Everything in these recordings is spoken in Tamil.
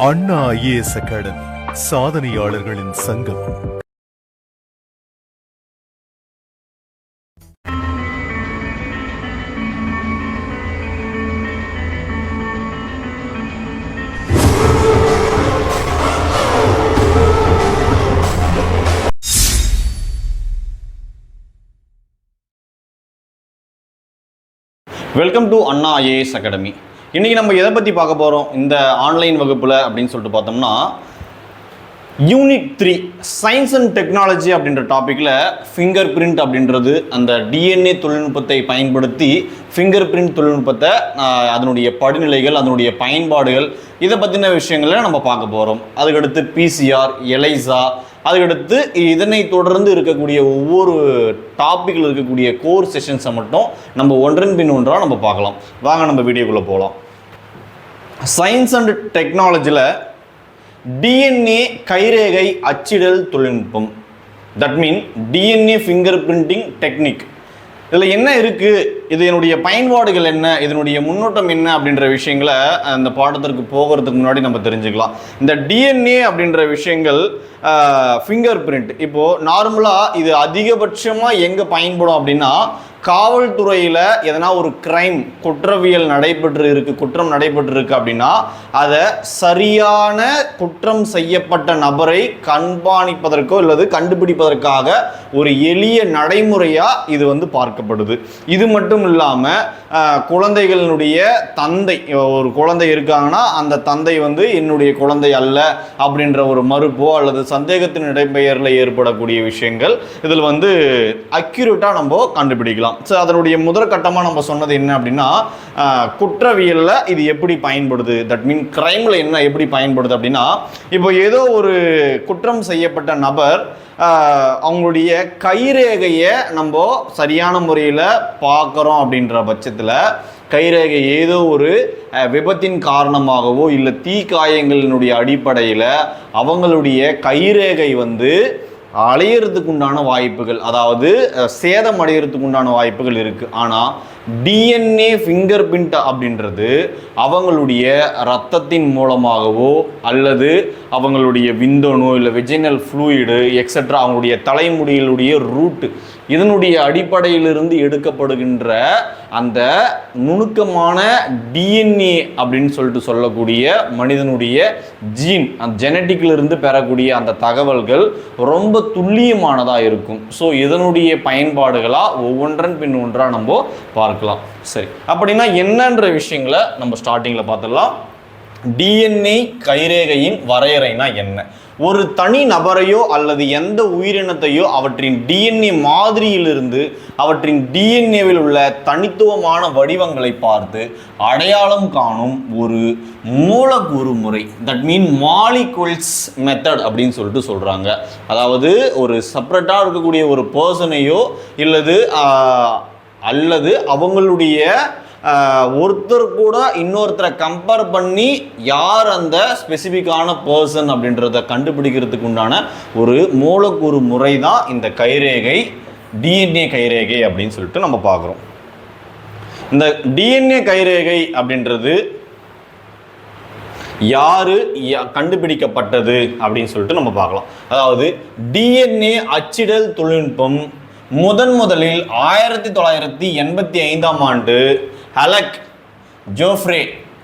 அண்ணா ஐஏஎஸ் அகாடமி சாதனையாளர்களின் சங்கம். Welcome to Anna IAS academy இன்றைக்கி நம்ம எதை பற்றி பார்க்க போகிறோம் இந்த ஆன்லைன் வகுப்பில் அப்படின்னு சொல்லிட்டு பார்த்தோம்னா unit three science and technology அப்படின்ற டாப்பிக்கில் ஃபிங்கர் பிரிண்ட் அப்படின்றது அந்த டிஎன்ஏ தொழில்நுட்பத்தை பயன்படுத்தி ஃபிங்கர் பிரிண்ட் தொழில்நுட்பத்தை அதனுடைய படிநிலைகள் அதனுடைய பயன்பாடுகள் இதை பற்றின விஷயங்களை நம்ம பார்க்க போகிறோம் அதுக்கடுத்து பிசிஆர் எலைசா அதுக்கடுத்து இதனை தொடர்ந்து இருக்கக்கூடிய ஒவ்வொரு டாப்பிக்கில் இருக்கக்கூடிய கோர் செஷன்ஸை மட்டும் நம்ம ஒன்றன் பின் ஒன்றாக நம்ம பார்க்கலாம். வாங்க நம்ம வீடியோக்குள்ளே போகலாம் சயின்ஸ் அண்ட் டெக்னாலஜியில் டிஎன்ஏ கைரேகை அச்சிடல் தொழில்நுட்பம். That mean DNA finger printing technique இதில் என்ன இருக்குது இது என்னுடைய பயன்பாடுகள் என்ன? இதனுடைய முன்னோட்டம் என்ன? அப்படின்ற விஷயங்களை அந்த பாடத்திற்கு போகிறதுக்கு முன்னாடி நம்ம தெரிஞ்சுக்கலாம். இந்த டிஎன்ஏ அப்படின்ற விஷயங்கள் ஃபிங்கர் பிரிண்ட் இப்போது நார்மலாக இது அதிகபட்சமாக எங்கே பயன்படும் அப்படின்னா காவல்துறையில் எதனா ஒரு கிரைம் குற்றவியல் நடைபெற்று இருக்கு குற்றம் நடைபெற்று இருக்கு அப்படின்னா அதை சரியான குற்றம் செய்யப்பட்ட நபரை கண்காணிப்பதற்கோ அல்லது கண்டுபிடிப்பதற்காக ஒரு எளிய நடைமுறையாக இது வந்து பார்க்கப்படுது. இது மட்டும் இல்லாமல் குழந்தைகளினுடைய தந்தை ஒரு குழந்தை இருக்காங்கன்னா அந்த தந்தை வந்து என்னுடைய குழந்தை அல்ல அப்படின்ற ஒரு மறுப்போ அல்லது சந்தேகத்தின் இடைப்பெயரில் ஏற்படக்கூடிய விஷயங்கள் இதில் வந்து அக்யூரேட்டாக நம்ம கண்டுபிடிக்கலாம். ஸோ அதனுடைய முதற்கட்டமாக நம்ம சொன்னது என்ன அப்படின்னா குற்றவியலில் இது எப்படி பயன்படுது? தட் மீன் கிரைமில் என்ன எப்படி பயன்படுது அப்படின்னா இப்போ ஏதோ ஒரு குற்றம் செய்யப்பட்ட நபர் அவங்களுடைய கைரேகையை நம்ம சரியான முறையில் பார்க்குறோம் அப்படின்ற பட்சத்தில் கைரேகை ஏதோ ஒரு விபத்தின் காரணமாகவோ இல்லை தீ காயங்களினுடைய அடிப்படையில் அவங்களுடைய கைரேகை வந்து அலையிறதுக்கு உண்டான வாய்ப்புகள் அதாவது சேதம் அடையிறதுக்கு உண்டான வாய்ப்புகள் இருக்குது ஆனால் டிஎன்ஏ ஃபிங்கர் பிரிண்ட் அப்படின்றது அவங்களுடைய ரத்தத்தின் மூலமாகவோ அல்லது அவங்களுடைய விந்தணு இல்லை வெஜினல் ஃப்ளூயிடு எக்ஸெட்ரா அவங்களுடைய தலைமுடிகளுடைய ரூட்டு இதனுடைய அடிப்படையிலிருந்து எடுக்கப்படுகின்ற அந்த நுணுக்கமான டிஎன்ஏ அப்படின்னு சொல்லிட்டு சொல்லக்கூடிய மனிதனுடைய ஜீன் அந்த ஜெனட்டிக்லிருந்து பெறக்கூடிய அந்த தகவல்கள் ரொம்ப துல்லியமானதாக இருக்கும். ஸோ இதனுடைய பயன்பாடுகளாக ஒவ்வொன்றன் பின் ஒன்றாக நம்ம பார்க்கலாம். பார்க்கலாம். சரி. அப்படின்னா என்னன்ற விஷயங்களை நம்ம ஸ்டார்டிங்கில் பார்த்துடலாம். டிஎன்ஏ கைரேகையின் வரையறைனா என்ன? ஒரு தனி நபரையோ அல்லது எந்த உயிரினத்தையோ அவற்றின் டிஎன்ஏ மாதிரியிலிருந்து அவற்றின் டிஎன்ஏவில் உள்ள தனித்துவமான வடிவங்களை பார்த்து அடையாளம் காணும் ஒரு மூலக்கூறு முறை தட் மீன் மாலிகுல்ஸ் மெத்தட் அப்படின்னு சொல்லிட்டு சொல்கிறாங்க அதாவது ஒரு செப்பரேட்டாக இருக்கக்கூடிய ஒரு பர்சனையோ இல்லது அல்லது அவங்களுடைய ஒருத்தர் கூட இன்னொருத்தரை கம்பேர் பண்ணி யார் அந்த ஸ்பெசிஃபிக்கான பர்சன் அப்படின்றத கண்டுபிடிக்கிறதுக்கு உண்டான ஒரு மூலக்கூறு முறை தான் இந்த கைரேகை டிஎன்ஏ கைரேகை அப்படின்னு சொல்லிட்டு நம்ம பார்க்குறோம். இந்த டிஎன்ஏ கைரேகை அப்படின்றது யாரு யா- கண்டுபிடிக்கப்பட்டது அப்படின்னு சொல்லிட்டு நம்ம பார்க்கலாம். அதாவது டிஎன்ஏ அச்சிடல் தொழில்நுட்பம் முதன் முதலில் ஆயிரத்தி தொள்ளாயிரத்தி எண்பத்தி ஐந்தாம் ஆண்டு அலெக் ஜோஃப்ரே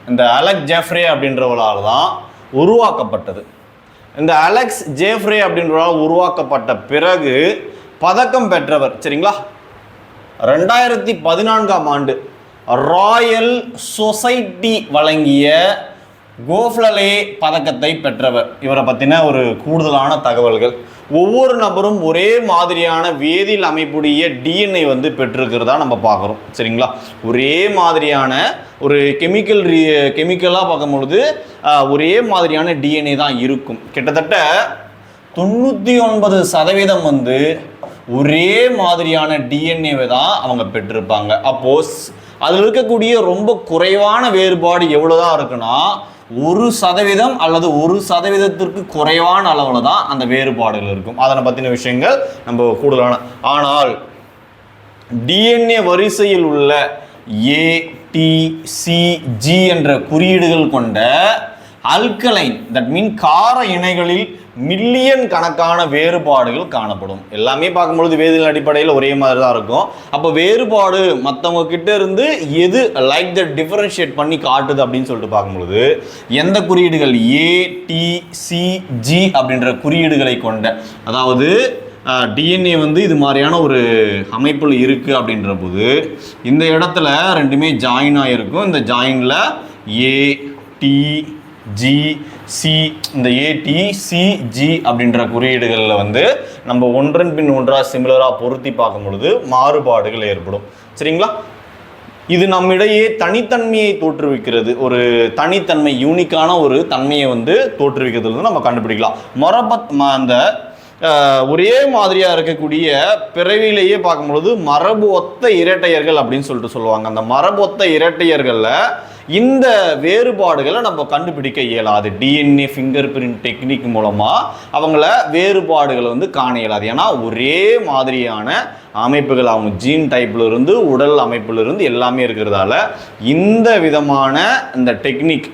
இந்த அலெக் ஜெஃப்ரே அப்படின்றவரால் தான் உருவாக்கப்பட்டது. இந்த அலெக்ஸ் ஜேஃப்ரே அப்படின்றவரால் உருவாக்கப்பட்ட பிறகு பதக்கம் பெற்றவர் சரிங்களா? ரெண்டாயிரத்தி பதினான்காம் ஆண்டு ராயல் சொசைட்டி வழங்கிய கோஃப்லலே பதக்கத்தை பெற்றவர். இவரை பற்றின ஒரு கூடுதலான தகவல்கள். ஒவ்வொரு நபரும் ஒரே மாதிரியான வேதியியல் அமைப்புடைய டிஎன்ஏ வந்து பெற்றிருக்கிறதா நம்ம பார்க்குறோம். சரிங்களா? ஒரே மாதிரியான ஒரு கெமிக்கல் ரீ கெமிக்கலாக பார்க்கும்பொழுது ஒரே மாதிரியான டிஎன்ஏ தான் இருக்கும். கிட்டத்தட்ட தொண்ணூற்றி ஒன்பது சதவீதம் வந்து ஒரே மாதிரியான டிஎன்ஏவை தான் அவங்க பெற்றிருப்பாங்க. அப்போஸ் அதில் இருக்கக்கூடிய ரொம்ப குறைவான வேறுபாடு எவ்வளோதான் இருக்குன்னா ஒரு சதவீதம் அல்லது ஒரு சதவீதத்திற்கு குறைவான அளவில் தான் அந்த வேறுபாடுகள் இருக்கும். அதனை பற்றின விஷயங்கள் நம்ம கூடுதலான ஆனால் டிஎன்ஏ வரிசையில் உள்ள ஏ டி சி ஜி என்ற குறியீடுகள் கொண்ட அல்கலைன் தட் மீன் கார இணைகளில் மில்லியன் கணக்கான வேறுபாடுகள் காணப்படும். எல்லாமே பார்க்கும்பொழுது வேதியியல் அடிப்படையில் ஒரே மாதிரி தான் இருக்கும். அப்போ வேறுபாடு மற்றவங்க கிட்ட இருந்து எது லைக் த டிஃபரன்ஷியேட் பண்ணி காட்டுது அப்படின்னு சொல்லிட்டு பார்க்கும்பொழுது எந்த குறியீடுகள் ஏ டி சி ஜி அப்படின்ற குறியீடுகளை கொண்ட அதாவது டிஎன்ஏ வந்து இது மாதிரியான ஒரு அமைப்பில் இருக்குது அப்படின்ற போது இந்த இடத்துல ரெண்டுமே ஜாயின் ஆகிருக்கும் இந்த ஜாயினில் ஏ டி ஜி சி இந்த ஏடி சி ஜி அப்படின்ற குறியீடுகளில் வந்து நம்ம ஒன்றன் பின் ஒன்றாக சிமிலராக பொருத்தி பார்க்கும் பொழுது மாறுபாடுகள் ஏற்படும். சரிங்களா? இது நம்மிடையே தனித்தன்மையை தோற்றுவிக்கிறது. ஒரு தனித்தன்மை யூனிக்கான ஒரு தன்மையை வந்து தோற்றுவிக்கிறது வந்து நம்ம கண்டுபிடிக்கலாம். மரபத் அந்த ஒரே மாதிரியாக இருக்கக்கூடிய பிறவியிலேயே பார்க்கும்பொழுது மரபு ஒத்த இரட்டையர்கள் அப்படின்னு சொல்லிட்டு சொல்லுவாங்க. அந்த மரபு ஒத்த இரட்டையர்களில் இந்த வேறுபாடுகளை நம்ம கண்டுபிடிக்க இயலாது. டிஎன்ஏ ஃபிங்கர் பிரிண்ட் டெக்னிக் மூலமாக அவங்கள வேறுபாடுகளை வந்து காண இயலாது. ஏன்னா ஒரே மாதிரியான அமைப்புகள் அவங்க ஜீன் டைப்பில் இருந்து உடல் அமைப்பில் இருந்து எல்லாமே இருக்கிறதால இந்த விதமான இந்த டெக்னிக்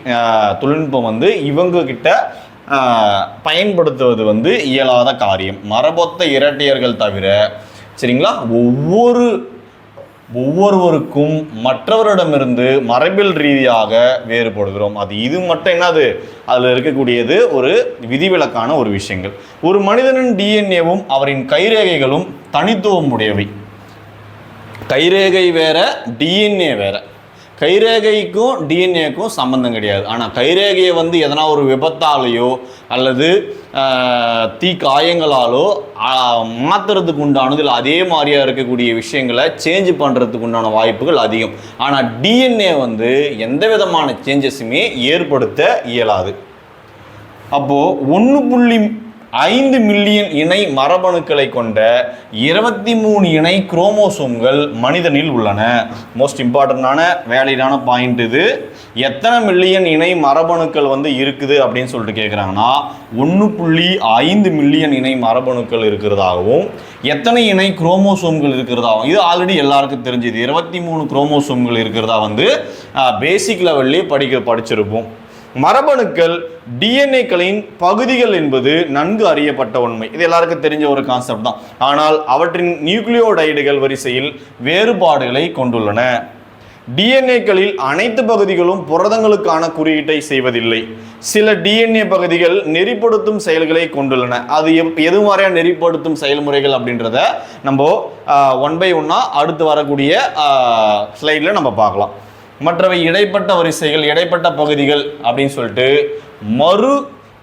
தொழில்நுட்பம் வந்து இவங்கக்கிட்ட பயன்படுத்துவது வந்து இயலாத காரியம். மரபொத்த இரட்டையர்கள் தவிர சரிங்களா? ஒவ்வொரு ஒவ்வொருவருக்கும் மற்றவரிடமிருந்து மரபில் ரீதியாக வேறுபடுகிறோம். அது இது மட்டும் என்னது? அதில் இருக்கக்கூடியது ஒரு விதிவிலக்கான ஒரு விஷயங்கள். ஒரு மனிதனின் டிஎன்ஏவும் அவரின் கைரேகைகளும் தனித்துவம் உடையவை கைரேகை வேற டிஎன்ஏ வேற. கைரேகைக்கும் டிஎன்ஏக்கும் சம்மந்தம் கிடையாது. ஆனால் கைரேகையை வந்து எதனா ஒரு விபத்தாலேயோ அல்லது தீ காயங்களாலோ மாற்றுறதுக்கு உண்டானது இல்லை அதே மாதிரியா இருக்கக்கூடிய விஷயங்களை சேஞ்ச் பண்ணுறதுக்கு உண்டான வாய்ப்புகள் அதிகம். ஆனால் டிஎன்ஏ வந்து எந்த விதமான சேஞ்சஸுமே ஏற்படுத்த இயலாது. அப்போது ஒன்று புள்ளி ஐந்து மில்லியன் இணை மரபணுக்களை கொண்ட இருபத்தி மூணு இணை குரோமோசோம்கள் மனிதனில் உள்ளன. மோஸ்ட் இம்பார்ட்டண்டான வேலையிலான பாயிண்ட் இது. எத்தனை மில்லியன் இணை மரபணுக்கள் வந்து இருக்குது அப்படின்னு சொல்லிட்டு கேட்குறாங்கன்னா ஒன்று புள்ளி ஐந்து மில்லியன் இணை மரபணுக்கள் இருக்கிறதாகவும் எத்தனை இணை குரோமோசோம்கள் இருக்கிறதாகவும் இது ஆல்ரெடி எல்லாருக்கும் தெரிஞ்சது. இருபத்தி மூணு குரோமோசோம்கள் இருக்கிறதா வந்து பேசிக் லெவல்லே படிக்க படிச்சிருப்போம். மரபணுக்கள் டிஎன்ஏக்களின் பகுதிகள் என்பது நன்கு அறியப்பட்ட உண்மை. இது எல்லாருக்கும் தெரிஞ்ச ஒரு கான்செப்ட் தான். ஆனால் அவற்றின் நியூக்ளியோடைடுகள் வரிசையில் வேறுபாடுகளை கொண்டுள்ளன. டிஎன்ஏக்களில் அனைத்து பகுதிகளும் புரதங்களுக்கான குறியீட்டை செய்வதில்லை. சில டிஎன்ஏ பகுதிகள் நெறிப்படுத்தும் செயல்களை கொண்டுள்ளன. அது எப் எது மாதிரியான நெறிப்படுத்தும் செயல்முறைகள் அப்படின்றத நம்ம ஒன் பை ஒன்னாக அடுத்து வரக்கூடிய ஸ்லைடில் நம்ம பார்க்கலாம். மற்றவை இடைப்பட்ட வரிசைகள் இடைப்பட்ட பகுதிகள் அப்படின்னு சொல்லிட்டு மறு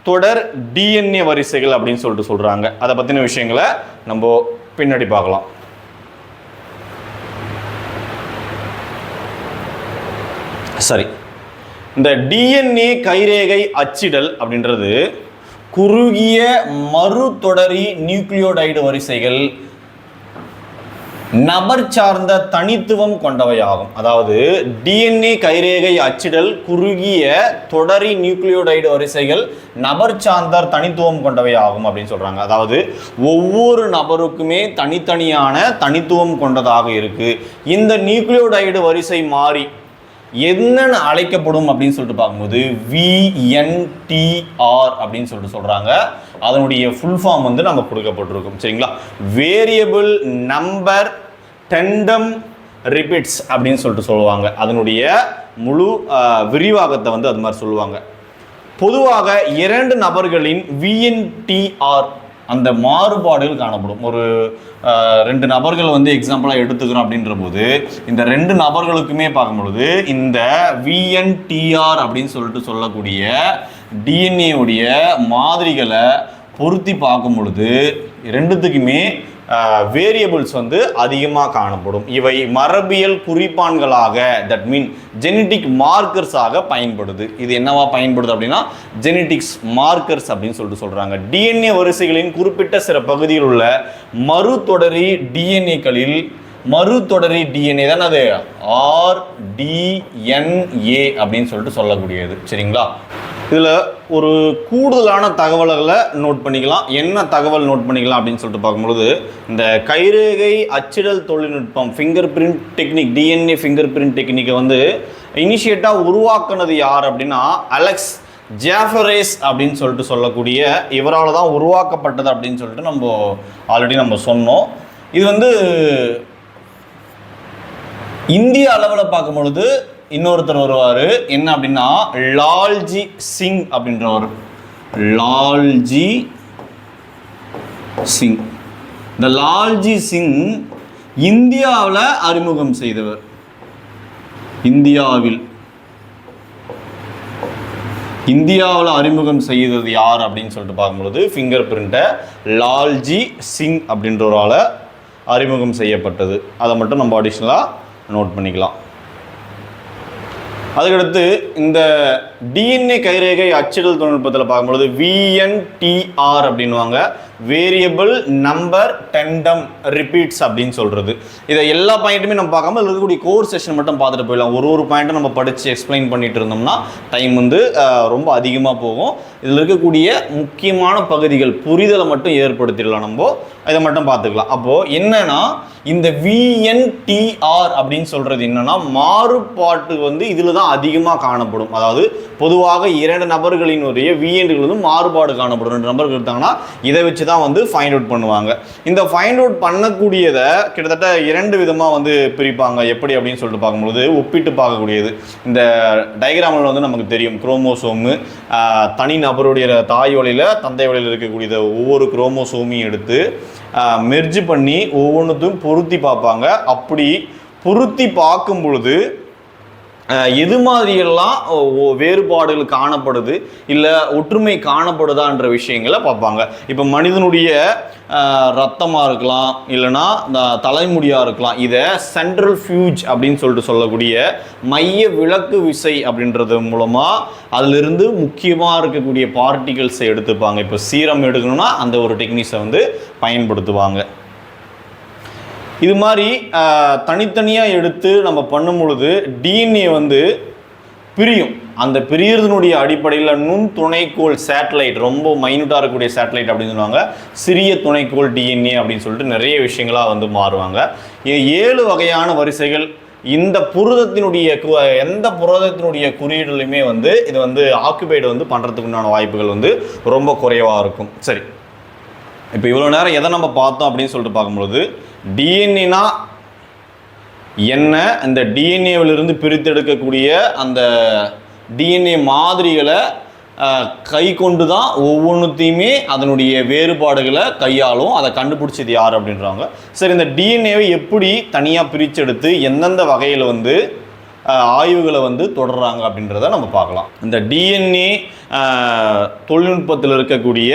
தொடர் டிஎன்ஏ வரிசைகள் அப்படின்னு சொல்லிட்டு சொல்கிறாங்க அதை பற்றின விஷயங்களை நம்ம பின்னாடி பார்க்கலாம். சரி. இந்த டிஎன்ஏ கைரேகை அச்சிடல் அப்படின்றது குறுகிய மறுதொடரி நியூக்ளியோடைடு வரிசைகள் நபர் சார்ந்த தனித்துவம் கொண்டவையாகும். அதாவது டிஎன்ஏ கைரேகை அச்சிடல் குறுகிய தொடரி நியூக்ளியோடைடு வரிசைகள் நபர் சார்ந்த தனித்துவம் கொண்டவையாகும் அப்படின்னு சொல்கிறாங்க அதாவது ஒவ்வொரு நபருக்குமே தனித்தனியான தனித்துவம் கொண்டதாக இருக்குது இந்த நியூக்ளியோடைடு வரிசை மாறி என்னென்னு அழைக்கப்படும் அப்படின்னு சொல்லிட்டு பார்க்கும்போது விஎன்டிஆர் அப்படின்னு சொல்லிட்டு சொல்கிறாங்க அதனுடைய ஃபுல் ஃபார்ம் வந்து நம்ம கொடுக்கப்பட்டிருக்கும். சரிங்களா? வேரியபிள் நம்பர் டெண்டம் ரிப்பீட்ஸ் அப்படின்னு சொல்லிட்டு சொல்லுவாங்க. அதனுடைய முழு விரிவாகத்தை வந்து அது மாதிரி சொல்லுவாங்க. பொதுவாக இரண்டு நபர்களின் விஎன்டிஆர் அந்த மாறுபாடுகள் காணப்படும். ஒரு ரெண்டு நபர்கள் வந்து எக்ஸாம்பிளாக எடுத்துக்கிறோம் அப்படின்ற போது இந்த ரெண்டு நபர்களுக்குமே பார்க்கும்பொழுது இந்த விஎன்டிஆர் அப்படின்னு சொல்லிட்டு சொல்லக்கூடிய டிஎன்ஏ உடைய மாதிரிகளை பொருத்தி பார்க்கும் பொழுது ரெண்டுத்துக்குமே வேரியபிள்ஸ் வந்து அதிகமாக காணப்படும். இவை மரபியல் குறிப்பான்களாக தட் மீன் ஜெனட்டிக் மார்க்கர்ஸாக பயன்படுது. இது என்னவா பயன்படுது அப்படின்னா ஜெனட்டிக்ஸ் மார்க்கர்ஸ் அப்படின்னு சொல்லிட்டு சொல்கிறாங்க டிஎன்ஏ வரிசைகளின் குறிப்பிட்ட சில பகுதியில் உள்ள மறுதொடரி டிஎன்ஏக்களில் மறுதொடரி டிஎன்ஏ தான் அது ஆர்டிஎன்ஏ அப்படின்னு சொல்லிட்டு சொல்லக்கூடியது. சரிங்களா? இதில் ஒரு கூடுதலான தகவல்களை நோட் பண்ணிக்கலாம். என்ன தகவல் நோட் பண்ணிக்கலாம் அப்படின்னு சொல்லிட்டு பார்க்கும்பொழுது இந்த கைரேகை அச்சிடல் தொழில்நுட்பம் finger print technique DNA finger print டெக்னிக்கை வந்து இனிஷியேட்டாக உருவாக்குனது யார் அப்படின்னா அலெக்ஸ் ஜேஃபரேஸ் அப்படின்னு சொல்லிட்டு சொல்லக்கூடிய இவரால் தான் உருவாக்கப்பட்டது அப்படின்னு சொல்லிட்டு நம்ம ஆல்ரெடி நம்ம சொன்னோம். இது வந்து இந்திய அளவில் பார்க்கும் பொழுது இன்னொருத்தர் வருவார். என்ன அப்படின்னா லால்ஜி சிங் அப்படின்றவர். லால்ஜி சிங். இந்த லால்ஜி சிங் இந்தியாவில் அறிமுகம் செய்தவர். இந்தியாவில். இந்தியாவில் அறிமுகம் செய்தது யார் அப்படின்னு சொல்லிட்டு பார்க்கும்பொழுது ஃபிங்கர் பிரிண்ட்டை லால்ஜி சிங் அப்படின்றவரால் அறிமுகம் செய்யப்பட்டது. அதை மட்டும் நம்ம அடிஷ்னலாக நோட் பண்ணிக்கலாம். அதுக்கடுத்து இந்த டிஎன்ஏ கைரேகை அச்சிடல் தொழில்நுட்பத்தில் பார்க்கும்பொழுது விஎன்டிஆர் அப்படின்வாங்க வேரியபிள் நம்பர் டெண்டம் ரிப்பீட்ஸ் அப்படின்னு சொல்கிறது இதை எல்லா பாயிண்ட்டுமே நம்ம பார்க்காம இருக்கக்கூடிய கோர் செஷன் மட்டும் பார்த்துட்டு போயிடலாம். ஒரு ஒரு பாயிண்ட்டும் நம்ம படித்து எக்ஸ்பிளைன் பண்ணிட்டு இருந்தோம்னா டைம் வந்து ரொம்ப அதிகமாக போகும். இதில் இருக்கக்கூடிய முக்கியமான பகுதிகள் புரிதலை மட்டும் ஏற்படுத்திடலாம் நம்ம. இதை மட்டும் பார்த்துக்கலாம். அப்போது என்னென்னா இந்த விஎன்டிஆர் அப்படின்னு சொல்கிறது என்னென்னா மாறுபாட்டு வந்து இதில் தான் அதிகமாக காணப்படும். அதாவது பொதுவாக இரண்டு நபர்களினுடைய விஎன்டுகள் வந்து மாறுபாடு காணப்படும். ரெண்டு நபர்கள் இருந்தாங்கன்னா இதை வச்சு தான் வந்து ஃபைண்ட் அவுட் பண்ணுவாங்க. இந்த ஃபைண்ட் அவுட் பண்ணக்கூடியதை கிட்டத்தட்ட இரண்டு விதமாக வந்து பிரிப்பாங்க. எப்படி அப்படின்னு சொல்லிட்டு பார்க்கும்பொழுது ஒப்பிட்டு பார்க்கக்கூடியது. இந்த டயக்ராமில் வந்து நமக்கு தெரியும் குரோமோசோமு தனி நபருடைய தாய் வழியில் தந்தை வழியில் இருக்கக்கூடிய ஒவ்வொரு குரோமோசோமையும் எடுத்து மெர்ஜ் பண்ணி ஒவ்வொன்றுத்தையும் பொருத்தி பார்ப்பாங்க. அப்படி பொருத்தி பார்க்கும் பொழுது எது மாதிரியெல்லாம் வேறுபாடுகள் காணப்படுது இல்லை ஒற்றுமை காணப்படுதான்ற விஷயங்களை பார்ப்பாங்க. இப்போ மனிதனுடைய ரத்தமாக இருக்கலாம் இல்லைன்னா இந்த தலைமுடியாக இருக்கலாம் இதை சென்ட்ரல் ஃபியூஜ் அப்படின்னு சொல்லிட்டு சொல்லக்கூடிய மைய விளக்கு விசை அப்படின்றது மூலமாக அதிலிருந்து முக்கியமாக இருக்கக்கூடிய பார்ட்டிகல்ஸை எடுத்துப்பாங்க. இப்போ சீரம் எடுக்கணும்னா அந்த ஒரு டெக்னிக்ஸை வந்து பயன்படுத்துவாங்க. இது மாதிரி தனித்தனியாக எடுத்து நம்ம பண்ணும் பொழுது டிஎன்ஏ வந்து பிரியும். அந்த பிரியறதுனுடைய அடிப்படையில் நுண் துணைக்கோள் சேட்டலைட் ரொம்ப மைனூட்டாக இருக்கக்கூடிய சேட்டலைட் அப்படின்னு சொல்லுவாங்க. சிறிய துணைக்கோள் டிஎன்ஏ அப்படின்னு சொல்லிட்டு நிறைய விஷயங்களாக வந்து மாறுவாங்க. ஏழு வகையான வரிசைகள். இந்த புரதத்தினுடைய கு- எந்த புரதத்தினுடைய குறியீடுலையுமே வந்து இது வந்து ஆக்குபைடு வந்து பண்ணுறதுக்குண்டான வாய்ப்புகள் வந்து ரொம்ப குறைவாக இருக்கும். சரி. இப்போ இவ்வளோ நேரம் எதை நம்ம பார்த்தோம் அப்படின்னு சொல்லிட்டு பார்க்கும்பொழுது டிஎன்ஏனா என்ன? அந்த டிஎன்ஏவிலிருந்து பிரித்தெடுக்கக்கூடிய அந்த டிஎன்ஏ மாதிரிகளை கை கொண்டு தான் ஒவ்வொன்றுத்தையுமே அதனுடைய வேறுபாடுகளை கையாளும். அதை கண்டுபிடிச்சது யார் அப்படின்றாங்க சரி இந்த டிஎன்ஏவை எப்படி தனியாக பிரித்தெடுத்து எந்தெந்த வகையில் வந்து ஆய்வுகளை வந்து தொடர்றாங்க அப்படின்றத நம்ம பார்க்கலாம். இந்த டிஎன்ஏ தொழில்நுட்பத்தில் இருக்கக்கூடிய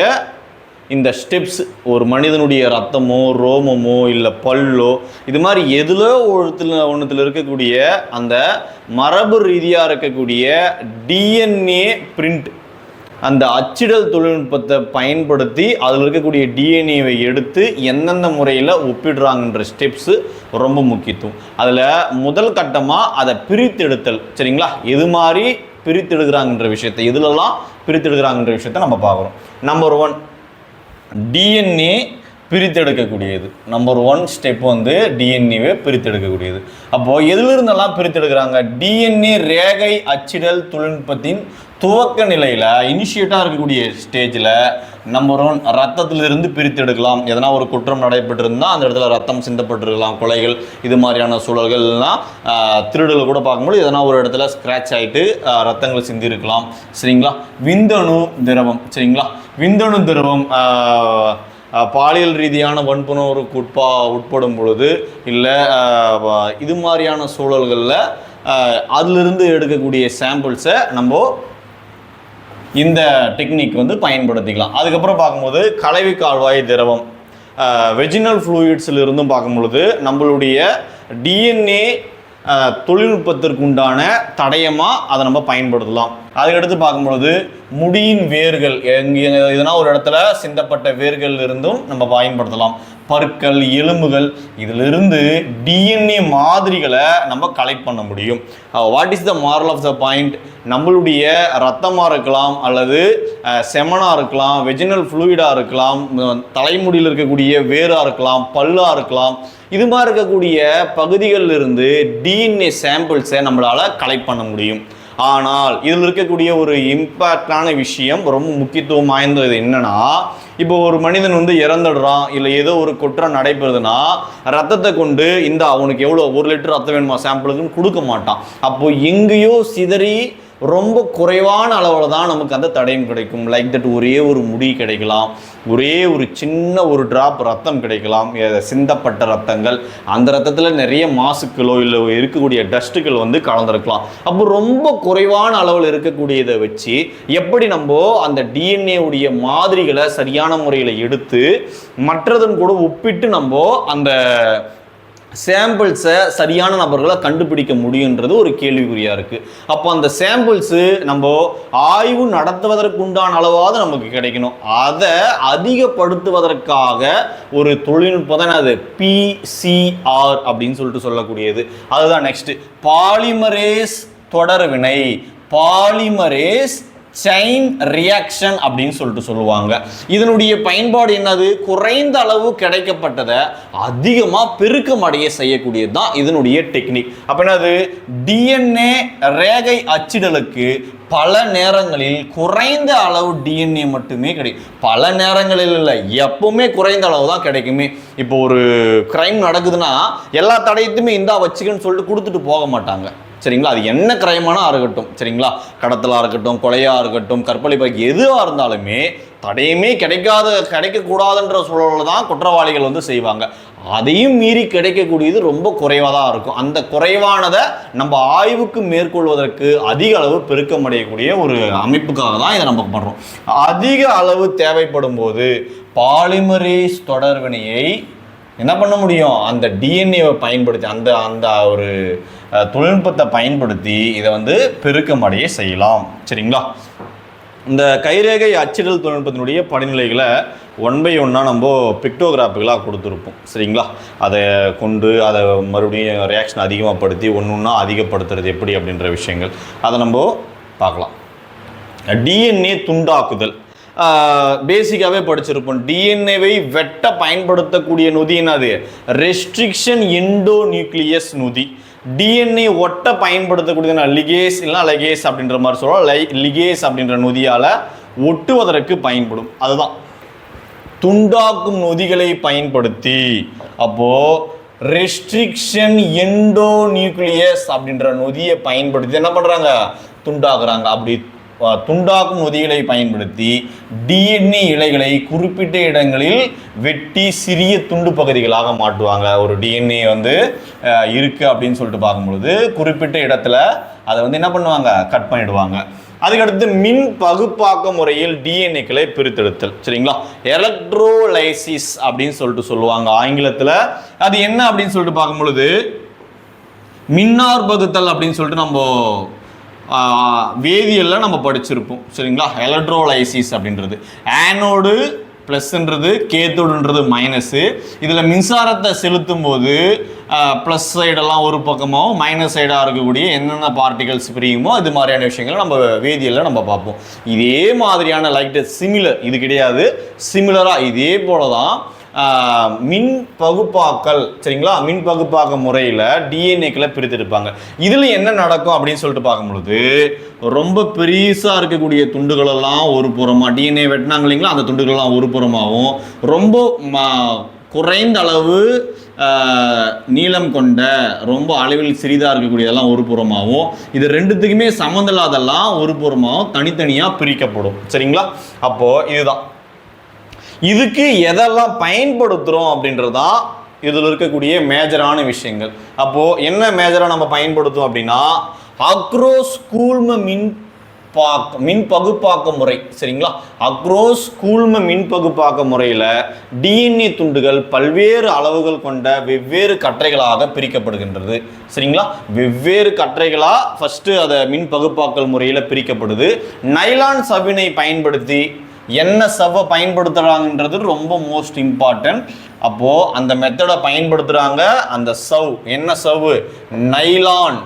இந்த ஸ்டெப்ஸ் ஒரு மனிதனுடைய ரத்தமோ ரோமமோ இல்லை பல்லோ இது மாதிரி எதில் ஒருத்தில் ஒன்றுத்தில் இருக்கக்கூடிய அந்த மரபு ரீதியாக இருக்கக்கூடிய டிஎன்ஏ பிரிண்ட் அந்த அச்சிடல் தொழில்நுட்பத்தை பயன்படுத்தி அதில் இருக்கக்கூடிய டிஎன்ஏவை எடுத்து எந்தெந்த முறையில் ஒப்பிடுறாங்கன்ற ஸ்டெப்ஸு ரொம்ப முக்கியத்துவம். அதில் முதல் கட்டமாக அதை பிரித்தெடுத்தல் சரிங்களா? எது மாதிரி பிரித்தெடுக்கிறாங்கன்ற விஷயத்தை எதுலெல்லாம் பிரித்தெடுக்கிறாங்கன்ற விஷயத்தை நம்ம பார்க்குறோம். நம்பர் ஒன் டிஎன்ஏ பிரித்தெடுக்கக்கூடியது. நம்பர் ஒன் ஸ்டெப் வந்து டிஎன்ஏவை பிரித்தெடுக்கக்கூடியது. அப்போது எதிலிருந்தெல்லாம் பிரித்தெடுக்கிறாங்க? டிஎன்ஏ ரேகை அச்சிடல் தொழில்நுட்பத்தின் துவக்க நிலையில் இனிஷியேட்டாக இருக்கக்கூடிய ஸ்டேஜில் நம்ம ஒன் ரத்தத்திலிருந்து பிரித்தெடுக்கலாம். எதனா ஒரு குற்றம் நடைபெற்றிருந்தால் அந்த இடத்துல ரத்தம் சிந்தப்பட்டிருக்கலாம். கொலைகள் இது மாதிரியான சூழல்கள்லாம் ஆஹ், திருடல் கூட பார்க்கும்போது எதனா ஒரு இடத்துல ஸ்க்ராட்ச் ஆகிட்டு ரத்தங்கள் சிந்திருக்கலாம். சரிங்களா? விந்தணு திரவம் சரிங்களா? விந்தணு திரவம் பாலியல் ரீதியான வன்புணர்வுக்கு உட்பா உட்படும் பொழுது இல்லை இது மாதிரியான சூழல்களில் அதிலிருந்து எடுக்கக்கூடிய சாம்பிள்ஸை நம்ம இந்த டெக்னிக் வந்து பயன்படுத்திக்கலாம். அதுக்கப்புறம் பார்க்கும்போது கலவி கால்வாய் திரவம். வெஜினல் ஃப்ளூயிட்ஸில் இருந்தும் பார்க்கும் பொழுது நம்மளுடைய டிஎன்ஏ தொழில்நுட்பத்திற்கு உண்டான தடயமாக அதை நம்ம பயன்படுத்தலாம். அதுக்கடுத்து பார்க்கும்பொழுது முடியின் வேர்கள் எங்கே எதனா ஒரு இடத்துல சிந்தப்பட்ட வேர்கள் இருந்தும் நம்ம பயன்படுத்தலாம். பற்கள் எலும்புகள் இதிலிருந்து டிஎன்ஏ மாதிரிகளை நம்ம கலெக்ட் பண்ண முடியும். What is the moral of the point நம்மளுடைய ரத்தமாக இருக்கலாம் அல்லது uh, செமனாக இருக்கலாம் வெஜினல் ஃப்ளூயிடாக இருக்கலாம் தலைமுடியில் இருக்கக்கூடிய வேராக இருக்கலாம் பல்லாக இருக்கலாம். இது மாதிரி இருக்கக்கூடிய பகுதிகளில் இருந்து டிஎன்ஏ சாம்பிள்ஸை நம்மளால் கலெக்ட் பண்ண முடியும். ஆனால் இதில் இருக்கக்கூடிய ஒரு இம்பேக்டான விஷயம் ரொம்ப முக்கியத்துவம் வாய்ந்தது என்னன்னா இப்போ ஒரு மனிதன் வந்து இறந்துடுறான் இல்லை ஏதோ ஒரு குற்றம் நடைபெறுதுன்னா ரத்தத்தை கொண்டு இந்த அவனுக்கு எவ்வளோ ஒரு லிட்டர் ரத்தம் வேணுமா சாம்பிளுக்குன்னு கொடுக்க மாட்டான். அப்போ எங்கேயோ சிதறி ரொம்ப குறைவான அளவில் தான் நமக்கு அந்த தடயம் கிடைக்கும். லைக் தட் ஒரே ஒரு முடி கிடைக்கலாம். ஒரே ஒரு சின்ன ஒரு டிராப் ரத்தம் கிடைக்கலாம். சிந்தப்பட்ட ரத்தங்கள். அந்த ரத்தத்தில் நிறைய மாசுக்களோ இல்லை இருக்கக்கூடிய டஸ்ட்டுகள் வந்து கலந்துருக்கலாம். அப்போ ரொம்ப குறைவான அளவில் இருக்கக்கூடியதை வச்சு எப்படி நம்ம அந்த டிஎன்ஏ உடைய மாதிரிகளை சரியான முறையில் எடுத்து மற்றதன் கூட ஒப்பிட்டு நம்ம அந்த சாம்பிள்ஸை சரியான நபர்களை கண்டுபிடிக்க முடியுன்றது ஒரு கேள்விக்குறியாக இருக்குது அப்போ அந்த சாம்பிள்ஸு நம்ம ஆய்வு நடத்துவதற்கு உண்டான அளவாவது நமக்கு கிடைக்கணும். அதை அதிகப்படுத்துவதற்காக ஒரு தொழில்நுட்பம் தான் அது. பிசிஆர் அப்படின்னு சொல்லிட்டு சொல்லக்கூடியது. அதுதான் நெக்ஸ்ட்டு பாலிமரேஸ் தொடர்வினை. பாலிமரேஸ் செயின் ரியாக்ஷன் அப்படின்னு சொல்லிட்டு சொல்லுவாங்க. இதனுடைய பயன்பாடு என்னது? குறைந்த அளவு கிடைக்கப்பட்டதை அதிகமாக பெருக்கமடைய செய்யக்கூடியது தான் இதனுடைய டெக்னிக் அப்போ என்னது? டிஎன்ஏ ரேகை அச்சிடலுக்கு பல நேரங்களில் குறைந்த அளவு டிஎன்ஏ மட்டுமே கிடைக்கும். பல நேரங்களில் இல்லை எப்பவுமே குறைந்த அளவு தான் கிடைக்குமே. இப்போ ஒரு கிரைம் நடக்குதுன்னா எல்லா தடயத்துமே இந்தா வச்சுக்கன்னு சொல்லிட்டு கொடுத்துட்டு போக மாட்டாங்க. சரிங்களா? அது என்ன கிரைமானா இருக்கட்டும். சரிங்களா? கடத்தலாக இருக்கட்டும் கொலையாக இருக்கட்டும் கற்பழிப்பு எதுவாக இருந்தாலுமே தடையுமே கிடைக்காத கிடைக்கக்கூடாதுன்ற சூழலில் தான் குற்றவாளிகள் வந்து செய்வாங்க. அதையும் மீறி கிடைக்கக்கூடியது ரொம்ப குறைவாக தான் இருக்கும். அந்த குறைவானதை நம்ம ஆய்வுக்கு மேற்கொள்வதற்கு அதிக அளவு பெருக்கமடையக்கூடிய ஒரு அமைப்புக்காக தான் இதை நம்ம பண்ணுறோம் அதிக அளவு தேவைப்படும் போது பாலிமரேஸ் தொடர்வினையை என்ன பண்ண முடியும்? அந்த டிஎன்ஏவை பயன்படுத்தி அந்த அந்த ஒரு தொழில்நுட்பத்தை பயன்படுத்தி இதை வந்து பெருக்கமடைய செய்யலாம். சரிங்களா? இந்த கைரேகை அச்சிடல் தொழில்நுட்பத்தினுடைய படிநிலைகளை ஒன் பை ஒன்னாக நம்ம பிக்டோகிராஃபுகளாக கொடுத்துருப்போம். சரிங்களா? அதை கொண்டு அதை மறுபடியும் ரியாக்ஷன் அதிகமாகப்படுத்தி ஒன்று ஒன்றா அதிகப்படுத்துறது எப்படி அப்படின்ற விஷயங்கள். அதை நம்ம பார்க்கலாம். டிஎன்ஏ துண்டாக்குதல். பேசிக்காகவே படிச்சிருப்போம். டிஎன்ஏவை வெட்ட பயன்படுத்தக்கூடிய நொதி என்னது? ரெஸ்ட்ரிக்ஷன் எண்டோ நியூக்ளியஸ் நொதி டிஎன்ஏ ஒட்ட பயன்படுத்தக்கூடியது லிகேஸ் இல்லைனா லெகேஸ் அப்படின்ற மாதிரி சொல்லலாம் லை லிகேஸ் அப்படின்ற நொதியால் ஒட்டுவதற்கு பயன்படும். அதுதான். துண்டாக்கும் நொதிகளை பயன்படுத்தி அப்போது ரெஸ்ட்ரிக்ஷன் எண்டோ நியூக்ளியஸ் அப்படின்ற நொதியை பயன்படுத்தி என்ன பண்ணுறாங்க துண்டாக்குறாங்க. அப்படி துண்டாக்கும் நொதிகளை பயன்படுத்தி டிஎன்ஏ இலைகளை குறிப்பிட்ட இடங்களில் வெட்டி சிறிய துண்டு பகுதிகளாக மாட்டுவாங்க ஒரு டிஎன்ஏ வந்து இருக்குது அப்படின்னு சொல்லிட்டு பார்க்கும்பொழுது குறிப்பிட்ட இடத்துல அதை வந்து என்ன பண்ணுவாங்க? கட் பண்ணிடுவாங்க. அதுக்கடுத்து மின் பகுப்பாக்க முறையில் டிஎன்ஏக்களை பிரித்தெடுத்தல். சரிங்களா? எலக்ட்ரோலைசிஸ் அப்படின்னு சொல்லிட்டு சொல்லுவாங்க ஆங்கிலத்தில். அது என்ன அப்படின்னு சொல்லிட்டு பார்க்கும்பொழுது மின்னார் பகுத்தல் அப்படின்னு சொல்லிட்டு நம்ம வேதியியல்ல நம்ம படிச்சிருப்போம். சரிங்களா? எலக்ட்ரோலைசிஸ் அப்படின்றது. ஆனோடு ப்ளஸ்ன்றது கேத்தோடுன்றது மைனஸு இதில் மின்சாரத்தை செலுத்தும் போது ப்ளஸ் சைடெல்லாம் ஒரு பக்கமாகவும் மைனஸ் சைடாக இருக்கக்கூடிய என்னென்ன பார்ட்டிகல்ஸ் பிரியுமோ இது மாதிரியான விஷயங்களை நம்ம வேதியியலில் நம்ம பார்ப்போம். இதே மாதிரியான லைக் சிமிலர் இது கிடையாது. சிமிலராக இதே போல தான் மின் பகுப்பாக்கல் சரிங்களா? மின் பகுப்பாக்க முறையில் டிஎன்ஏக்களை பிரித்தெடுப்பாங்க. இதில் என்ன நடக்கும் அப்படின்னு சொல்லிட்டு பார்க்கும்பொழுது ரொம்ப பெருசாக இருக்கக்கூடிய துண்டுகளெல்லாம் ஒரு புறமாக டிஎன்ஏ வெட்டினாங்க இல்லைங்களா? அந்த துண்டுகளெல்லாம் ஒரு புறமாகவும் ரொம்ப குறைந்த அளவு நீளம் கொண்ட ரொம்ப அளவில் சிறிதாக இருக்கக்கூடியதெல்லாம் ஒரு புறமாகவும் இது ரெண்டுத்துக்குமே சம்மந்தம் இல்லாதெல்லாம் ஒரு புறமாகவும் தனித்தனியாக பிரிக்கப்படும். சரிங்களா? அப்போது இதுதான். இதுக்கு எதெல்லாம் பயன்படுத்துகிறோம் அப்படின்றதான் இதில் இருக்கக்கூடிய மேஜரான விஷயங்கள். அப்போது என்ன மேஜராக நம்ம பயன்படுத்தும் அப்படின்னா அக்ரோஸ் கூழ்ம மின் பாக்க மின் பகுப்பாக்க முறை சரிங்களா? அக்ரோஸ் கூழ்ம மின் பகுப்பாக்க முறையில் டிஎன்ஏ துண்டுகள் பல்வேறு அளவுகள் கொண்ட வெவ்வேறு கற்றைகளாக பிரிக்கப்படுகின்றது. சரிங்களா? வெவ்வேறு கற்றைகளாக ஃபஸ்ட்டு அதை மின் பகுப்பாக்கல் முறையில் பிரிக்கப்படுது. நைலான் சவினை பயன்படுத்தி என்ன சவ்வை பயன்படுத்துகிறாங்கன்றது ரொம்ப மோஸ்ட் இம்பார்ட்டன்ட் அப்போது அந்த மெத்தடை பயன்படுத்துகிறாங்க அந்த சவ் என்ன சவ்வு நைலான்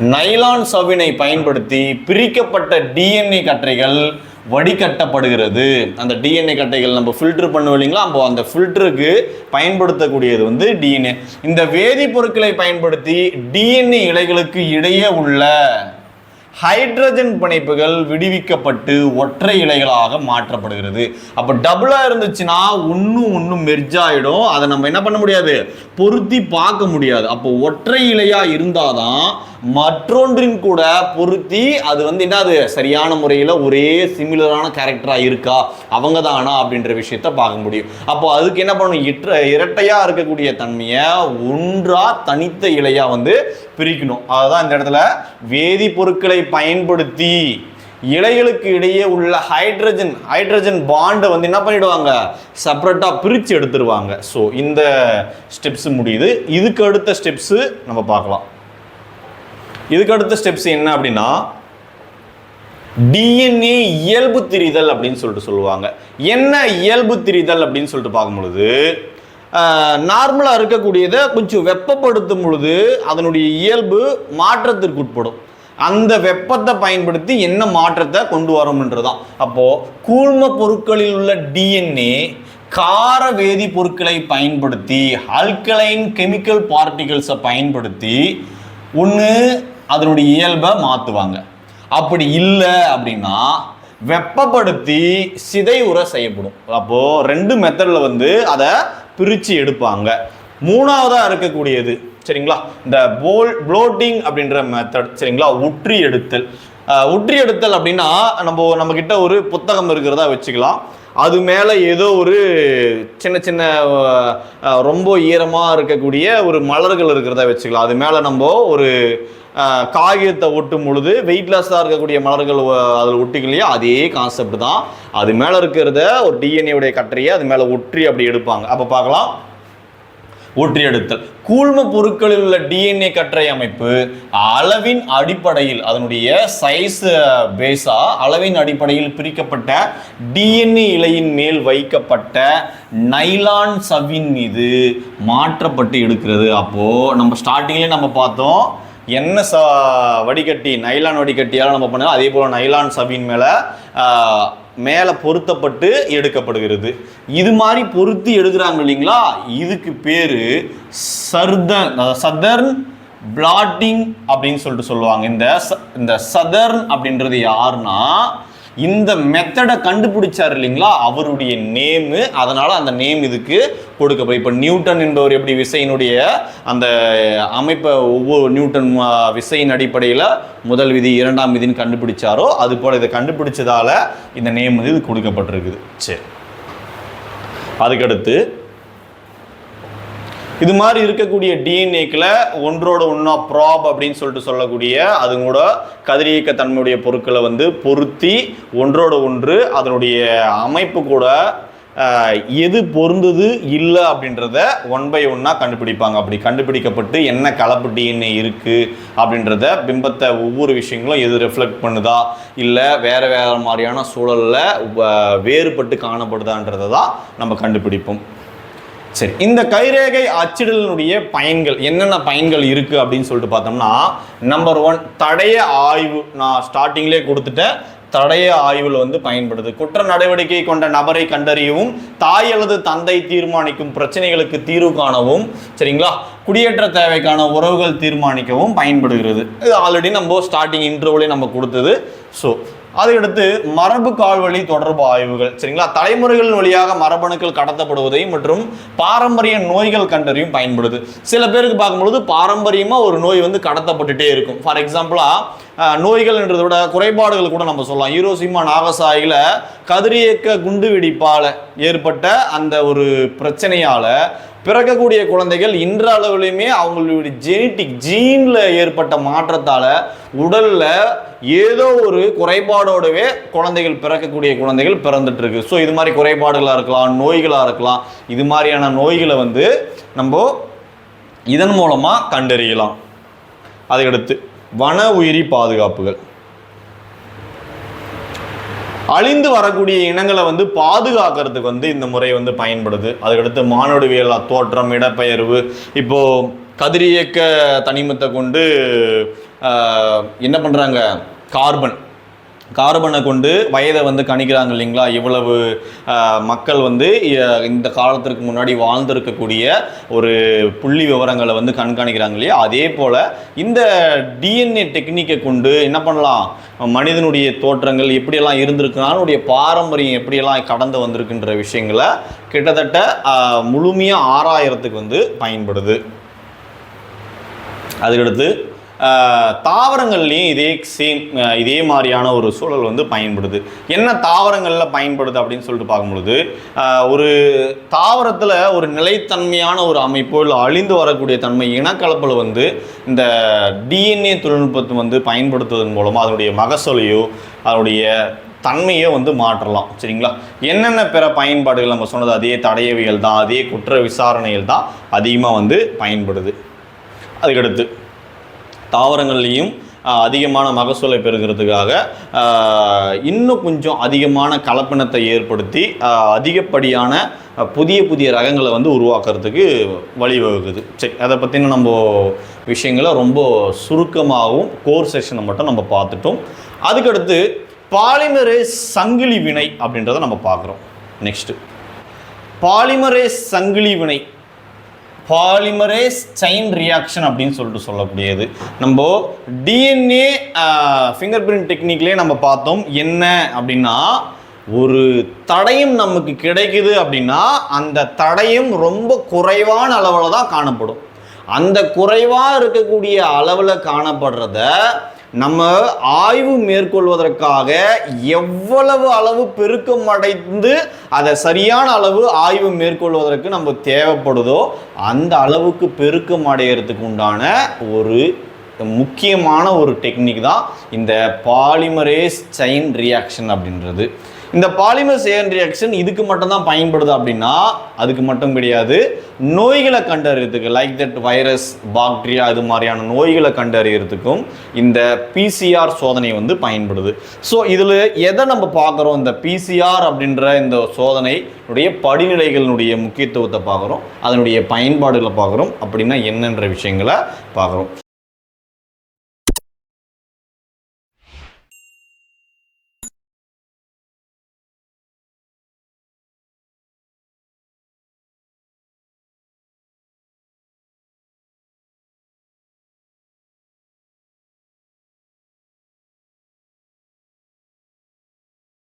நைலான் சவ்வினை பயன்படுத்தி பிரிக்கப்பட்ட டிஎன்ஏ கற்றைகள் வடிகட்டப்படுகிறது. அந்த டிஎன்ஏ கட்டைகள் நம்ம ஃபில்டர் பண்ணுவோம் இல்லைங்களா? அப்போ அந்த ஃபில்டருக்கு பயன்படுத்தக்கூடியது வந்து டிஎன்ஏ இந்த வேதிப்பொருட்களை பயன்படுத்தி டிஎன்ஏ இலைகளுக்கு இடையே உள்ள ஹைட்ரஜன் பிணைப்புகள் விடுவிக்கப்பட்டு ஒற்றை இலைகளாக மாற்றப்படுகிறது. அப்போ டபுளாக இருந்துச்சுன்னா ஒன்றும் ஒன்றும் மெர்ஜ் ஆகிடும் அதை நம்ம என்ன பண்ண முடியாது? பொருத்தி பார்க்க முடியாது. அப்போ ஒற்றை இலையாக இருந்தாதான் மற்றொன்றின் கூட பொருத்தி அது வந்து என்னது? சரியான முறையில் ஒரே சிமிலரான கேரக்டராக இருக்கா? அவங்க தானா அப்படின்ற விஷயத்த பார்க்க முடியும். அப்போ அதுக்கு என்ன பண்ணணும்? இற்ற இரட்டையாக இருக்கக்கூடிய தன்மையை ஒன்றாக தனித்த இலையாக வந்து பிரிக்கணும். அதுதான் இந்த இடத்துல வேதிப்பொருட்களை பயன்படுத்தி இலைகளுக்கு இடையே உள்ள ஹைட்ரஜன் ஹைட்ரஜன் பாண்டை வந்து என்ன பண்ணிடுவாங்க? செப்பரேட்டாக பிரித்து எடுத்துருவாங்க. ஸோ இந்த ஸ்டெப்ஸ் முடியுது. இதுக்கு அடுத்த ஸ்டெப்ஸு நம்ம பார்க்கலாம். இதுக்கு அடுத்த ஸ்டெப்ஸ் என்ன அப்படின்னா டிஎன்ஏ இயல்பு திரிதல் அப்படின்னு சொல்லிட்டு சொல்லுவாங்க. என்ன இயல்பு திரிதல் அப்படின்னு சொல்லிட்டு பார்க்கும் பொழுது நார்மலாக இருக்கக்கூடியதை கொஞ்சம் வெப்பப்படுத்தும் பொழுது அதனுடைய இயல்பு மாற்றத்திற்கு உட்படும். அந்த வெப்பத்தை பயன்படுத்தி என்ன மாற்றத்தை கொண்டு வரோம்ன்றதான் அப்போது கூழ்ம பொருட்களில் உள்ள டிஎன்ஏ கார வேதிப்பொருட்களை பயன்படுத்தி ஆல்கலைன் கெமிக்கல் பார்ட்டிகல்ஸை பயன்படுத்தி ஒன்று அதனுடைய இயல்பை மாற்றுவாங்க அப்படி இல்லை அப்படின்னா வெப்பப்படுத்தி சிதைவுற செய்யப்படும். அப்போது ரெண்டு மெத்தடில் வந்து அதை பிரித்து எடுப்பாங்க. மூணாவதாக இருக்கக்கூடியது சரிங்களா? இந்த போல் ப்ளோட்டிங் அப்படின்ற மெத்தட் சரிங்களா? உற்றி எடுத்தல் உற்றி எடுத்தல் அப்படின்னா நம்ம நம்மக்கிட்ட ஒரு புத்தகம் இருக்கிறதா வச்சுக்கலாம். அது மேலே ஏதோ ஒரு சின்ன சின்ன ரொம்ப ஈரமாக இருக்கக்கூடிய ஒரு மலர்கள் இருக்கிறதா வச்சுக்கலாம். அது மேலே நம்ம ஒரு காகிதத்தை ஒட்டும் பொழுது வெயிட்லெஸ்ஸாக இருக்கக்கூடிய மலர்கள் அதில் ஒட்டிக்கலையோ அதே கான்செப்ட் தான். அது மேலே இருக்கிறத ஒரு டிஎன்ஏவுடைய உடைய கட்டறையை அது மேலே ஒற்றி அப்படி எடுப்பாங்க. அப்போ பார்க்கலாம். ஊற்றியெடுத்தல். கூழ்ம பொருட்களில் உள்ள டிஎன்ஏ கற்றை அமைப்பு அளவின் அடிப்படையில் அதனுடைய சைஸ் பேஸா அளவின் அடிப்படையில் பிரிக்கப்பட்ட டிஎன்ஏ இலையின் மேல் வைக்கப்பட்ட நைலான் சவ்வின் மீது மாற்றப்பட்டு எடுக்கிறது. அப்போ நம்ம ஸ்டார்டிங்லேயே நம்ம பார்த்தோம் என்ன ச வடிகட்டி நைலான் வடிகட்டியால் நம்ம பண்ணோம் அதே போல் நைலான் சவ்வின் மேலே மேலே பொருத்தப்பட்டு எடுக்கப்படுகிறது. இது மாதிரி பொருத்தி எடுக்கிறாங்க இல்லைங்களா? இதுக்கு பேர் சர்தன் சதர்ன் பிளாட்டிங் அப்படின்னு சொல்லிட்டு சொல்லுவாங்க. இந்த ச- இந்த சதர்ன் அப்படின்றது யாருன்னா இந்த மெத்தடை கண்டுபிடிச்சார் இல்லைங்களா? அவருடைய நேமு அதனால் அந்த நேம் இதுக்கு கொடுக்கப்படும் இப்போ நியூட்டன் என்பவர் எப்படி விசையினுடைய அந்த அமைப்பை ஒவ்வொரு நியூட்டன் விசையின் அடிப்படையில் முதல் விதி இரண்டாம் விதின்னு கண்டுபிடிச்சாரோ அது போல் இதை கண்டுபிடிச்சதால் இந்த நேம் வந்து இது கொடுக்கப்பட்டிருக்குது. சரி. அதுக்கடுத்து இது மாதிரி இருக்கக்கூடிய டிஎன்ஏக்கில் ஒன்றோட ஒன்றா ப்ராப் அப்படின்னு சொல்லிட்டு சொல்லக்கூடிய அது கூட கதிரியக்க தன்மையுடைய பொருட்களை வந்து பொருத்தி ஒன்றோட ஒன்று அதனுடைய அமைப்பு கூட எது பொருந்தது இல்லை அப்படின்றத ஒன் பை ஒன்னாக கண்டுபிடிப்பாங்க. அப்படி கண்டுபிடிக்கப்பட்டு என்ன கலப்பு டிஎன்ஏ இருக்குது அப்படின்றத பிம்பத்தை ஒவ்வொரு விஷயங்களும் எது ரிஃப்ளெக்ட் பண்ணுதா இல்லை வேறு வேறு மாதிரியான சூழலில் வேறுபட்டு காணப்படுதான்றதை தான் நம்ம கண்டுபிடிப்போம். சரி இந்த கைரேகை அச்சிடலினுடைய பயன்கள் என்னென்ன பயன்கள் இருக்குது அப்படின்னு சொல்லிட்டு பார்த்தோம்னா நம்பர் ஒன் தடைய ஆய்வு. நான் ஸ்டார்டிங்லேயே கொடுத்துட்டேன். தடைய ஆய்வில் வந்து பயன்படுது. குற்ற நடவடிக்கை கொண்ட நபரை கண்டறியவும் தாய் அல்லது தந்தை தீர்மானிக்கும் பிரச்சனைகளுக்கு தீர்வு காணவும் சரிங்களா? குடியேற்ற தேவைக்கான உறவுகள் தீர்மானிக்கவும் பயன்படுகிறது. இது ஆல்ரெடி நம்ம ஸ்டார்டிங் இன்டர்வியூலேயே நம்ம கொடுத்தது. ஸோ அதையடுத்து மரபு கால்வழி தொடர்பு ஆய்வுகள் சரிங்களா? தலைமுறைகள் வழியாக மரபணுக்கள் கடத்தப்படுவதை மற்றும் பாரம்பரிய நோய்கள் கண்டறியும் பயன்படுது. சில பேருக்கு பார்க்கும்பொழுது பாரம்பரியமாக ஒரு நோய் வந்து கடத்தப்பட்டுட்டே இருக்கும். ஃபார் எக்ஸாம்பிளாக நோய்கள்ன்றதை விட குறைபாடுகள் கூட நம்ம சொல்லலாம். ஈரோசிமா நாகசாயில கதிரியக்க குண்டு வெடிப்பால் ஏற்பட்ட அந்த ஒரு பிரச்சனையால் பிறக்கக்கூடிய குழந்தைகள் இன்றளவிலுமே அவங்களுடைய ஜெனட்டிக் ஜீனில் ஏற்பட்ட மாற்றத்தால் உடலில் ஏதோ ஒரு குறைபாடோடவே குழந்தைகள் பிறக்கக்கூடிய குழந்தைகள் பிறந்துட்டு இருக்கு ஸோ இது மாதிரி குறைபாடுகளாக இருக்கலாம் நோய்களாக இருக்கலாம் இது மாதிரியான நோய்களை வந்து நம்ம இதன் மூலமாக கண்டறியலாம். அதுக்கடுத்து வன உயிரி பாதுகாப்புகள். அழிந்து வரக்கூடிய இனங்களை வந்து பாதுகாக்கிறதுக்கு வந்து இந்த முறை வந்து பயன்படுது. அதுக்கடுத்து மானுடவியல் தோற்றம் இடப்பெயர்வு இப்போது கதிரியக்க தனிமத்தை கொண்டு என்ன பண்ணுறாங்க கார்பன். கார்பனை கொண்டு வயதை வந்து கணிக்கிறாங்க இல்லைங்களா? இவ்வளவு மக்கள் வந்து இந்த காலத்திற்கு முன்னாடி வாழ்ந்திருக்கக்கூடிய ஒரு புள்ளி விவரங்களை வந்து கண்காணிக்கிறாங்க இல்லையா? அதே போல் இந்த டிஎன்ஏ டெக்னிக்கை கொண்டு என்ன பண்ணலாம்? மனிதனுடைய தோற்றங்கள் எப்படியெல்லாம் இருந்திருக்குனாலுடைய பாரம்பரியம் எப்படியெல்லாம் கடந்து வந்திருக்குன்ற விஷயங்களை கிட்டத்தட்ட முழுமையாக ஆறாயிரத்துக்கு வந்து பயன்படுது. அதுக்கடுத்து தாவரங்கள்லேயும் இதே சேம் இதே மாதிரியான ஒரு சூழல் வந்து பயன்படுது. என்ன தாவரங்களில் பயன்படுது அப்படின்னு சொல்லிட்டு பார்க்கும்பொழுது ஒரு தாவரத்தில் ஒரு நிலைத்தன்மையான ஒரு அமைப்போ இல்லை அழிந்து வரக்கூடிய தன்மை இனக்கலப்பில் வந்து இந்த டிஎன்ஏ தொழில்நுட்பத்தை வந்து பயன்படுத்துவதன் மூலமாக அதனுடைய மகசூலையோ அதனுடைய தன்மையை வந்து மாற்றலாம். சரிங்களா? என்னென்ன பிற பயன்பாடுகள் நம்ம சொன்னது அதே தடையவியல் தான் அதே குற்ற விசாரணைகள் தான் அதிகமாக வந்து பயன்படுது. அதுக்கடுத்து தாவரங்கள்லேயும் அதிகமான மகசூலை பெறுகிறதுக்காக இன்னும் கொஞ்சம் அதிகமான கலப்பினத்தை ஏற்படுத்தி அதிகப்படியான புதிய புதிய ரகங்களை வந்து உருவாக்குறதுக்கு வழிவகுக்குது. சரி அதை பற்றின நம்ம விஷயங்களை ரொம்ப சுருக்கமாகவும் கோர் செஷனை மட்டும் நம்ம பார்த்துட்டோம். அதுக்கடுத்து பாலிமரேஸ் சங்கிலி வினை அப்படின்றத நம்ம பார்க்குறோம். நெக்ஸ்ட்டு பாலிமரேஸ் சங்கிலி வினை பாலிமரேஸ் செயின் ரியாக்ஷன் அப்படின்னு சொல்லிட்டு சொல்லக்கூடியது. நம்ம டிஎன்ஏ ஃபிங்கர் பிரிண்ட் டெக்னிக்லேயே நம்ம பார்த்தோம் என்ன அப்படின்னா ஒரு தடையும் நமக்கு கிடைக்குது அப்படின்னா அந்த தடையும் ரொம்ப குறைவான அளவில் தான் காணப்படும். அந்த குறைவாக இருக்கக்கூடிய அளவில் காணப்படுறத நம்ம ஆய்வு மேற்கொள்வதற்காக எவ்வளவு அளவு பெருக்கம் அடைந்து அதை சரியான அளவு ஆய்வு மேற்கொள்வதற்கு நம்ம தேவைப்படுதோ அந்த அளவுக்கு பெருக்கம் அடையிறதுக்கு உண்டான ஒரு முக்கியமான ஒரு டெக்னிக் தான் இந்த பாலிமரேஸ் செயின் ரியாக்ஷன் அப்படின்றது. இந்த பாலிமர் செயின் ரியாக்ஷன் இதுக்கு மட்டும் தான் பயன்படுது அப்படின்னா அதுக்கு மட்டும் கிடையாது. நோய்களை கண்டறியறதுக்கு லைக் தட் வைரஸ் பாக்டீரியா இது மாதிரியான நோய்களை கண்டறியறதுக்கும் இந்த பிசிஆர் சோதனை வந்து பயன்படுது. ஸோ இதில் எதை நம்ம பார்க்குறோம்? இந்த பிசிஆர் அப்படின்ற இந்த சோதனையுடைய படிநிலைகளினுடைய முக்கியத்துவத்தை பார்க்குறோம். அதனுடைய பயன்பாடுகளை பார்க்குறோம். அப்படின்னா என்னன்ற விஷயங்களை பார்க்குறோம்.